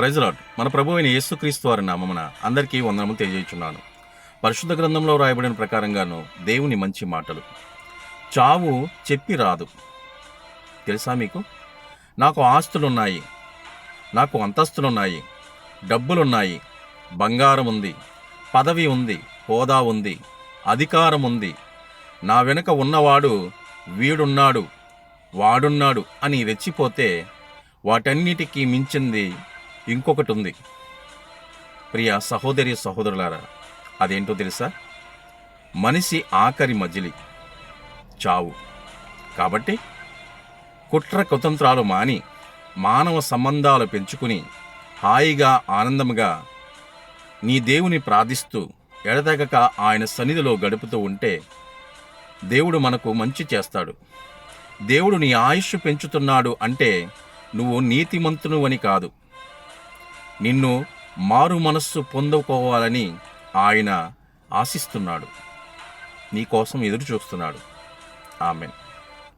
ప్రైజ్లాడ్ మన ప్రభు అయిన యేసుక్రీస్తు వారి నామమున అందరికీ వందనములు తెలియజేస్తున్నాను పరిశుద్ధ గ్రంథంలో రాయబడిన ప్రకారంగాను దేవుని మంచి మాటలు. చావు చెప్పి రాదు. తెలుసా మీకు? నాకు ఆస్తులున్నాయి. నాకు అంతస్తులున్నాయి. డబ్బులున్నాయి. బంగారం ఉంది. పదవి ఉంది. హోదా ఉంది. అధికారం ఉంది. నా వెనుక ఉన్నవాడు వీడున్నాడు. వాడున్నాడు అని రెచ్చిపోతే వాటన్నిటికీ మించింది ఇంకొకటి ఉంది. ప్రియ సహోదరి సహోదరులారా అదేంటో తెలుసా? మనిషి ఆఖరి మజిలి చావు. కాబట్టి కుట్ర కుతంత్రాలు మాని మానవ సంబంధాలు పెంచుకుని హాయిగా ఆనందముగా నీ దేవుని ప్రార్థిస్తూ ఎడతెగక ఆయన సన్నిధిలో గడుపుతూ ఉంటే దేవుడు మనకు మంచి చేస్తాడు. దేవుడు నీ ఆయుష్ పెంచుతున్నాడు అంటే నువ్వు నీతిమంతును అని కాదు. నిన్ను మారు మనస్సు పొందుకోవాలని ఆయన ఆశిస్తున్నాడు. నీకోసం ఎదురు చూస్తున్నాడు ఆమెన్.